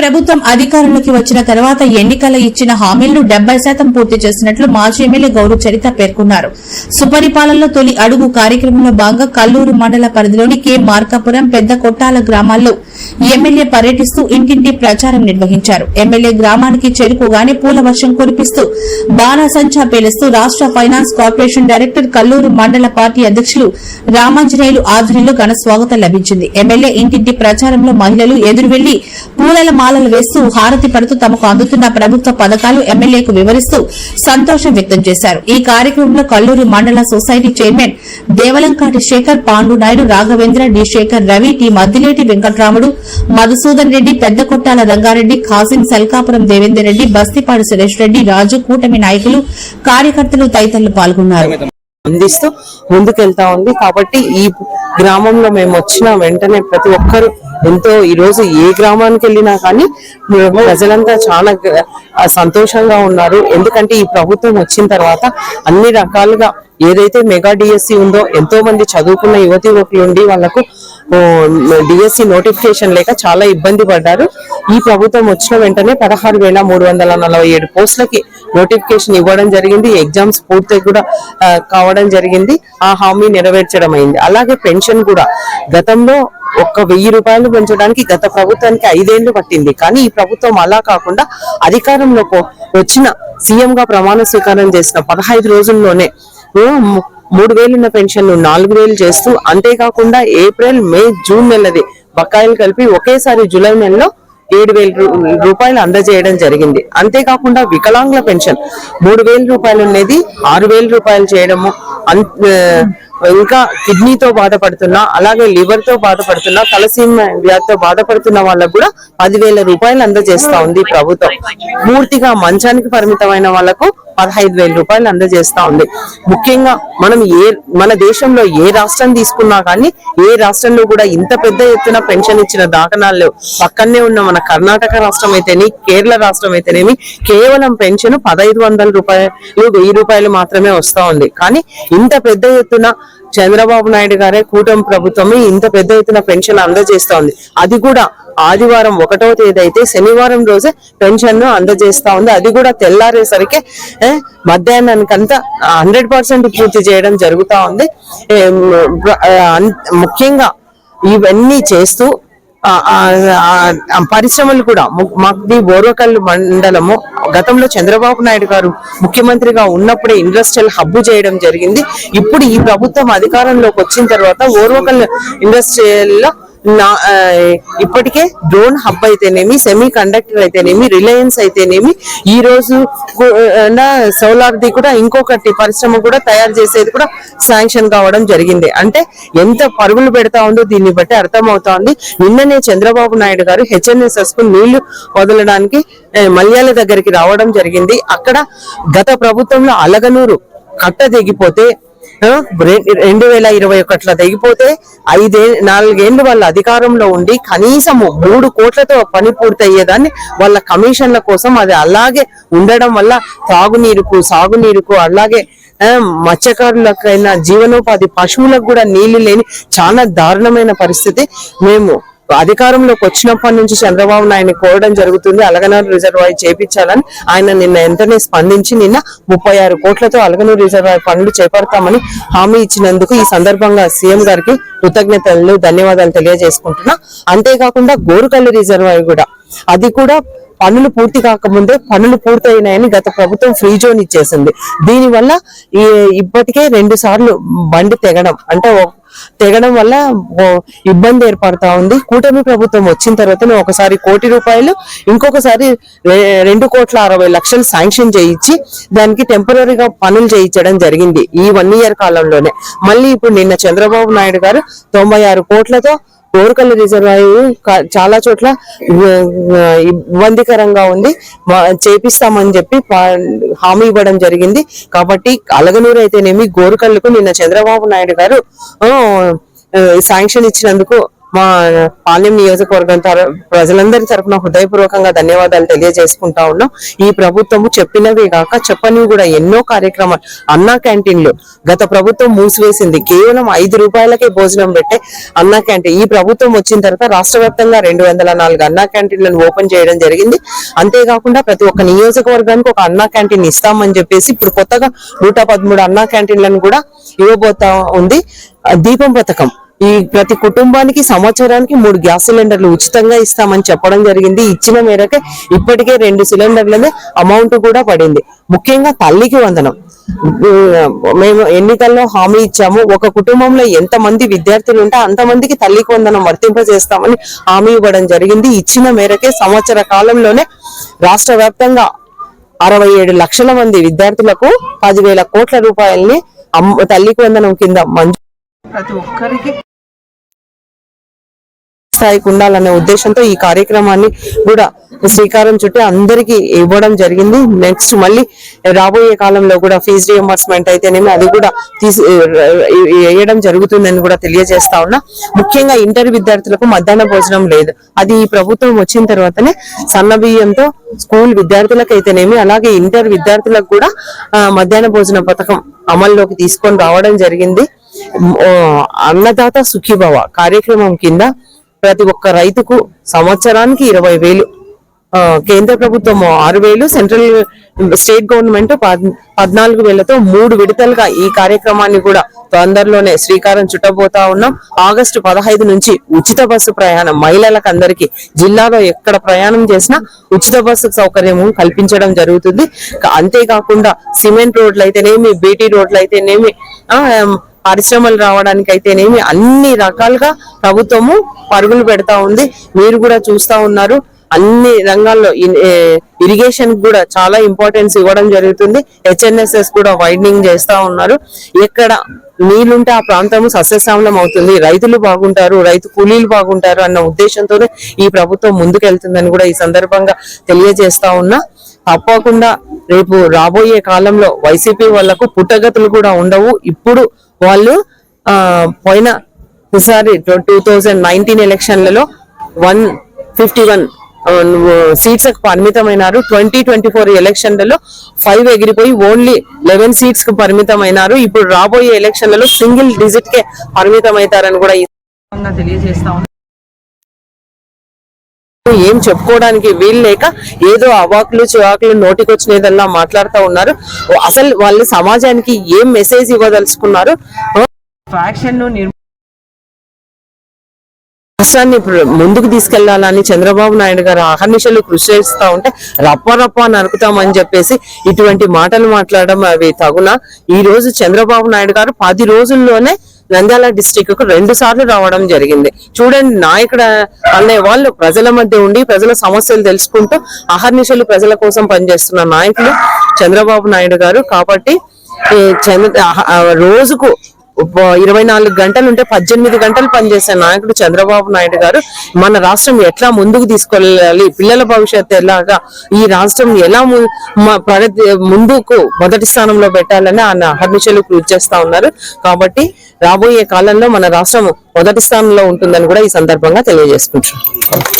ప్రభుత్వం అధికారంలోకి వచ్చిన తర్వాత ఎన్నికల ఇచ్చిన హామీలను డెబ్బై శాతం పూర్తి చేసినట్లు మాజీ ఎమ్మెల్యే గౌరవ చరిత పేర్కొన్నారు. సుపరిపాలనలో తొలి అడుగు కార్యక్రమంలో భాగంగా కల్లూరు మండల పరిధిలోని కె. మార్కాపురం పెద్ద కొట్టాల గ్రామాల్లో ఎమ్మెల్యే పర్యటిస్తూ ఇంటింటి ప్రచారం నిర్వహించారు. ఎమ్మెల్యే గ్రామానికి చేరుకోగానే పూల వర్షం కురిపిస్తూ బాణాసంచా పేలుస్తూ రాష్ట ఫైనాన్స్ కార్పొరేషన్ డైరెక్టర్ కల్లూరు మండల పార్టీ అధ్యక్షులు రామాంజనేయులు ఆధ్వర్యంలో ఘన స్వాగతం లభించింది. ఎమ్మెల్యే ఇంటింటి ప్రచారంలో మహిళలు ఎదురు వెళ్ళి పూలల మాలలు వేస్తూ హారతి పడుతూ తమకు అందుతున్న ప్రభుత్వ పథకాలు ఎమ్మెల్యేకు వివరిస్తూ సంతోషం వ్యక్తం చేశారు. ఈ కార్యక్రమంలో కల్లూరు మండల society chairman Devalankati Sekhar Pandu Naidu Raghavendra D. Sekhar Ravi T. Maddileti Venkatramudu Madhusudan Reddy Pedda Kottala Rangareddy Qasim Salkapuram Devender Reddy Bastipadu Suresh Reddy రాజు కూటమి నాయకులు కార్యకర్తలు తదితరులు పాల్గొన్నారు. అందిస్తూ ముందుకెళ్తా ఉంది. కాబట్టి ఈ గ్రామంలో మేము వచ్చిన వెంటనే ప్రతి ఒక్కరు ఎంతో ఈ రోజు ఏ గ్రామానికి వెళ్ళినా కానీ ప్రజలంతా చాలా సంతోషంగా ఉన్నారు. ఎందుకంటే ఈ ప్రభుత్వం వచ్చిన తర్వాత అన్ని రకాలుగా ఏదైతే మెగా డిఎస్సి ఉందో ఎంతో మంది చదువుకున్న యువతి యువకులు ఉండి వాళ్ళకు డిఎస్సి నోటిఫికేషన్ లేక చాలా ఇబ్బంది పడ్డారు. ఈ ప్రభుత్వం వచ్చిన వెంటనే పదహారు వేల మూడు వందల నలభై ఏడు పోస్టులకి నోటిఫికేషన్ ఇవ్వడం జరిగింది. ఎగ్జామ్స్ పూర్తి కూడా కావడం జరిగింది. ఆ హామీ నెరవేర్చడం అయింది. అలాగే పెన్షన్ కూడా. గతంలో ఒక్క వెయ్యి రూపాయలు పెంచడానికి గత ప్రభుత్వానికి ఐదేళ్ళు పట్టింది. కానీ ఈ ప్రభుత్వం అలా కాకుండా అధికారంలోకి వచ్చిన సీఎం గా ప్రమాణ స్వీకారం చేసిన పదహైదు రోజుల్లోనే మూడు వేలున్న పెన్షన్ను పెన్షన్ నాలుగు వేలు చేస్తూ అంతేకాకుండా ఏప్రిల్ మే జూన్ నెలది బకాయిలు కలిపి ఒకేసారి జూలై నెలలో ఏడు వేల రూపాయలు అందజేయడం జరిగింది. అంతేకాకుండా వికలాంగుల పెన్షన్ మూడు వేల రూపాయలు అనేది ఆరు వేల రూపాయలు చేయడము అన్- ఇంకా కిడ్నీతో బాధపడుతున్న అలాగే లివర్తో బాధపడుతున్న తలసీమ వ్యాధితో బాధపడుతున్న వాళ్ళకు కూడా పదివేల రూపాయలు అందజేస్తా ఉంది ప్రభుత్వం. పూర్తిగా మంచానికి పరిమితమైన వాళ్ళకు పదహైదు వేల రూపాయలు అందజేస్తా ఉంది. ముఖ్యంగా మనం ఏ మన దేశంలో ఏ రాష్ట్రం తీసుకున్నా కానీ ఏ రాష్ట్రంలో కూడా ఇంత పెద్ద ఎత్తున పెన్షన్ ఇచ్చిన దాఖనాలు పక్కనే ఉన్న మన కర్ణాటక రాష్ట్రం అయితేనే కేరళ రాష్ట్రం అయితేనేమి కేవలం పెన్షన్ పదహైదు వందల రూపాయలు వెయ్యి రూపాయలు మాత్రమే వస్తా ఉంది. కానీ ఇంత పెద్ద ఎత్తున చంద్రబాబు నాయుడు గారే కూటమి ప్రభుత్వమే ఇంత పెద్ద ఎత్తున పెన్షన్ అందజేస్తోంది. అది కూడా ఆదివారం ఒకటో తేదీ అయితే శనివారం రోజే పెన్షన్ను అందజేస్తా ఉంది. అది కూడా తెల్లారేసరికి మధ్యాహ్నానికంతా హండ్రెడ్ పర్సెంట్ పూర్తి చేయడం జరుగుతా ఉంది. ముఖ్యంగా ఇవన్నీ చేస్తూ పరిశ్రమలు కూడా. మాది బోర్వకల్ మండలము. గతంలో చంద్రబాబు నాయుడు గారు ముఖ్యమంత్రిగా ఉన్నప్పుడే ఇండస్ట్రియల్ హబ్ చేయడం జరిగింది. ఇప్పుడు ఈ ప్రభుత్వం అధికారంలోకి వచ్చిన తర్వాత ఓర్వకల్ ఇండస్ట్రియల్లో నా ఇప్పటికే డ్రోన్ హబ్ అయితేనేమి సెమీ కండక్టర్ అయితేనేమి రిలయన్స్ అయితేనేమి ఈ రోజు సోలార్ది కూడా ఇంకొకటి పరిశ్రమ కూడా తయారు చేసేది కూడా శాంక్షన్ కావడం జరిగింది. అంటే ఎంత పరుగులు పెడతా ఉందో దీన్ని బట్టి అర్థమవుతా ఉంది నిన్ననే చంద్రబాబు నాయుడు గారు హెచ్ఎన్ఎస్ఎస్కు నీళ్ళు వదలడానికి మల్యాల దగ్గరికి రావడం జరిగింది. అక్కడ గత ప్రభుత్వంలో అలగనూరు కట్ట తెగిపోతే రెండు వేల ఇరవై ఒకటిలో తెగిపోతే ఐదే నాలుగేళ్ళు వాళ్ళ అధికారంలో ఉండి కనీసము మూడు కోట్లతో పని పూర్తయ్యేదాన్ని వాళ్ళ కమిషన్ల కోసం అది అలాగే ఉండడం వల్ల తాగునీరుకు సాగునీరుకు అలాగే మత్స్యకారులకైనా జీవనోపాధి పశువులకు కూడా నీళ్ళు లేని చాలా దారుణమైన పరిస్థితి. మేము అధికారంలోకి వచ్చినప్పటి నుంచి చంద్రబాబు నాయుడు కోరడం జరుగుతుంది. అలగనూరు రిజర్వాయర్ చేపించాలని ఆయన నిన్న వెంటనే స్పందించి నిన్న ముప్పై ఆరు కోట్లతో అలగనూరు రిజర్వాయర్ పనులు చేపడతామని హామీ ఇచ్చినందుకు ఈ సందర్భంగా సీఎం గారికి కృతజ్ఞతలు ధన్యవాదాలు తెలియజేసుకుంటున్నా. అంతేకాకుండా గోరుకల్లు రిజర్వాయర్ కూడా అది కూడా పనులు పూర్తి కాకముందే పనులు పూర్తయినాయని గత ప్రభుత్వం ఫ్రీ జోన్ ఇచ్చేసింది. దీనివల్ల ఈ ఇప్పటికే రెండు సార్లు బండి తెగడం అంటే తెగడం వల్ల ఇబ్బంది ఏర్పడతా ఉంది. కూటమి ప్రభుత్వం వచ్చిన తర్వాత ఒకసారి కోటి రూపాయలు ఇంకొకసారి రెండు కోట్ల అరవై లక్షలు శాంక్షన్ చేయించి దానికి టెంపరీగా పనులు చేయించడం జరిగింది ఈ వన్ ఇయర్ కాలంలోనే. మళ్ళీ ఇప్పుడు నిన్న చంద్రబాబు నాయుడు గారు తొంభై ఆరు కోట్లతో గోరుకల్లు రిజర్వాయర్ కా- చాలా చోట్ల ఇబ్బందికరంగా ఉంది. చేపిస్తామని చెప్పి పా- హామీ ఇవ్వడం జరిగింది. కాబట్టి అలగనూరు అయితేనేమి గోరుకల్లుకు నిన్న చంద్రబాబు నాయుడు గారు శాంక్షన్ ఇచ్చినందుకు మా పాలెం నియోజకవర్గం తర ప్రజలందరి తరపున హృదయపూర్వకంగా ధన్యవాదాలు తెలియజేసుకుంటా ఉన్నాం. ఈ ప్రభుత్వము చెప్పినవే కాక చెప్పనివి కూడా ఎన్నో కార్యక్రమాలు. అన్నా క్యాంటీన్లు. గత ప్రభుత్వం మూసివేసింది. కేవలం ఐదు రూపాయలకే భోజనం పెట్టే అన్నా క్యాంటీన్. ఈ ప్రభుత్వం వచ్చిన తర్వాత రాష్ట్ర వ్యాప్తంగా రెండు వందల నాలుగు అన్నా క్యాంటీన్లను ఓపెన్ చేయడం జరిగింది. అంతేకాకుండా ప్రతి ఒక్క నియోజకవర్గానికి ఒక అన్నా క్యాంటీన్ ఇస్తామని చెప్పేసి ఇప్పుడు కొత్తగా నూట పదమూడు అన్నా క్యాంటీన్లను కూడా ఇవ్వబోతా ఉంది. దీపం పథకం. ఈ ప్రతి కుటుంబానికి సంవత్సరానికి మూడు గ్యాస్ సిలిండర్లు ఉచితంగా ఇస్తామని చెప్పడం జరిగింది. ఇచ్చిన మేరకే ఇప్పటికే రెండు సిలిండర్లనే అమౌంట్ కూడా పడింది. ముఖ్యంగా తల్లికి వందనం. మేము ఎన్నికల్లో హామీ ఇచ్చాము. ఒక కుటుంబంలో ఎంత మంది విద్యార్థులు ఉంటే అంతమందికి తల్లికి వందనం వర్తింపజేస్తామని హామీ ఇవ్వడం జరిగింది. ఇచ్చిన మేరకే సంవత్సర కాలంలోనే రాష్ట్ర వ్యాప్తంగా అరవై ఏడు లక్షల మంది విద్యార్థులకు పదివేల కోట్ల రూపాయల్ని అమ్మ తల్లికి వందనం కింద మంజూరు ప్రతి ఒక్కరికి స్థాయికి ఉండాలనే ఉద్దేశంతో ఈ కార్యక్రమాన్ని కూడా శ్రీకారం చుట్టి అందరికి ఇవ్వడం జరిగింది. నెక్స్ట్ మళ్ళీ రాబోయే కాలంలో కూడా ఫీజు రియంబర్స్మెంట్ అయితేనేమి అది కూడా తీసి వేయడం జరుగుతుందని కూడా తెలియజేస్తా ఉన్నా. ముఖ్యంగా ఇంటర్ విద్యార్థులకు మధ్యాహ్న భోజనం లేదు. అది ఈ ప్రభుత్వం వచ్చిన తర్వాతనే సన్న బియ్యంతో స్కూల్ విద్యార్థులకు అయితేనేమి అలాగే ఇంటర్ విద్యార్థులకు కూడా మధ్యాహ్న భోజన పథకం అమల్లోకి తీసుకొని రావడం జరిగింది. అన్నదాత సుఖీభవ కార్యక్రమం కింద ప్రతి ఒక్క రైతుకు సంవత్సరానికి ఇరవై వేలు కేంద్ర ప్రభుత్వం ఆరు వేలు సెంట్రల్ స్టేట్ గవర్నమెంట్ పద్- పద్నాలుగు వేలతో మూడు విడతలుగా ఈ కార్యక్రమాన్ని కూడా తొందరలోనే శ్రీకారం చుట్టబోతా ఉన్నాం. ఆగస్టు పదహైదు నుంచి ఉచిత బస్సు ప్రయాణం మహిళలకు అందరికీ జిల్లాలో ఎక్కడ ప్రయాణం చేసినా ఉచిత బస్సు సౌకర్యము కల్పించడం జరుగుతుంది. అంతేకాకుండా సిమెంట్ రోడ్లు అయితేనేమి బీటీ రోడ్లు అయితేనేమి పరిశ్రమలు రావడానికి అయితేనేమి అన్ని రకాలుగా ప్రభుత్వము పరుగులు పెడతా ఉంది. మీరు కూడా చూస్తా ఉన్నారు. అన్ని రంగాల్లో ఇరిగేషన్ కూడా చాలా ఇంపార్టెన్స్ ఇవ్వడం జరుగుతుంది. హెచ్ఎన్ఎస్ఎస్ కూడా వైడనింగ్ చేస్తా ఉన్నారు. ఎక్కడ నీళ్ళుంటే ఆ ప్రాంతం సస్యశ్యామలం అవుతుంది. రైతులు బాగుంటారు రైతు కూలీలు బాగుంటారు అన్న ఉద్దేశంతోనే ఈ ప్రభుత్వం ముందుకెళ్తుందని కూడా ఈ సందర్భంగా తెలియజేస్తా ఉన్నా. తప్పకుండా రేపు రాబోయే కాలంలో వైసీపీ వాళ్ళకు పుట్టగతులు కూడా ఉండవు. ఇప్పుడు వాళ్ళు ఆ పోయిన ఈసారి టూ థౌజండ్ నైన్టీన్ ఎలక్షన్లలో వన్ ఫిఫ్టీ వన్ సీట్స్ పరిమితమైనారు. ట్వంటీ ట్వంటీ ఫోర్ ఎలక్షన్లలో ఫైవ్ ఎగిరిపోయి ఓన్లీ లెవెన్ సీట్స్కు పరిమితమైనారు. ఇప్పుడు రాబోయే ఎలక్షన్లలో సింగిల్ డిజిట్ కే పరిమితమవుతారని కూడా తెలియజేస్తా ఏం చెప్పుకోవడానికి వీలు లేక ఏదో అవాకులు చివాకులు నోటికొచ్చినదల్లా మాట్లాడుతూ ఉన్నారు. అసలు వాళ్ళు సమాజానికి ఏం మెసేజ్ ఇవ్వదలుచుకున్నారు? ఫ్యాక్షన్ రాష్ట్రాన్ని ముందుకు తీసుకెళ్ళాలని చంద్రబాబు నాయుడు గారు అహర్నిశలు కృషి చేస్తా ఉంటే రప్ప రప్ప నరుకుతామని చెప్పేసి ఇటువంటి మాటలు మాట్లాడడం అవి తగున. ఈ రోజు చంద్రబాబు నాయుడు గారు పది రోజుల్లోనే నంద్యాల డిస్టిక్కు రెండు సార్లు రావడం జరిగింది. చూడండి నాయకుడు అనే వాళ్ళు ప్రజల మధ్య ఉండి ప్రజల సమస్యలు తెలుసుకుంటూ అహర్నిశలు ప్రజల కోసం పనిచేస్తున్న నాయకులు చంద్రబాబు నాయుడు గారు. కాబట్టి చంద్ర రోజుకు ఇరవై నాలుగు గంటలు ఉంటే పద్దెనిమిది గంటలు పనిచేసే నాయకుడు చంద్రబాబు నాయుడు గారు మన రాష్ట్రం ఎట్లా ముందుకు తీసుకెళ్ళాలి పిల్లల భవిష్యత్తు ఎలాగా ఈ రాష్ట్రం ఎలా ము- ప్రగతి ముందుకు మొదటి స్థానంలో పెట్టాలని ఆయన అహర్నిశలు కృషి చేస్తా ఉన్నారు. కాబట్టి రాబోయే కాలంలో మన రాష్ట్రం మొదటి స్థానంలో ఉంటుందని కూడా ఈ సందర్భంగా తెలియజేసుకుంటున్నాం.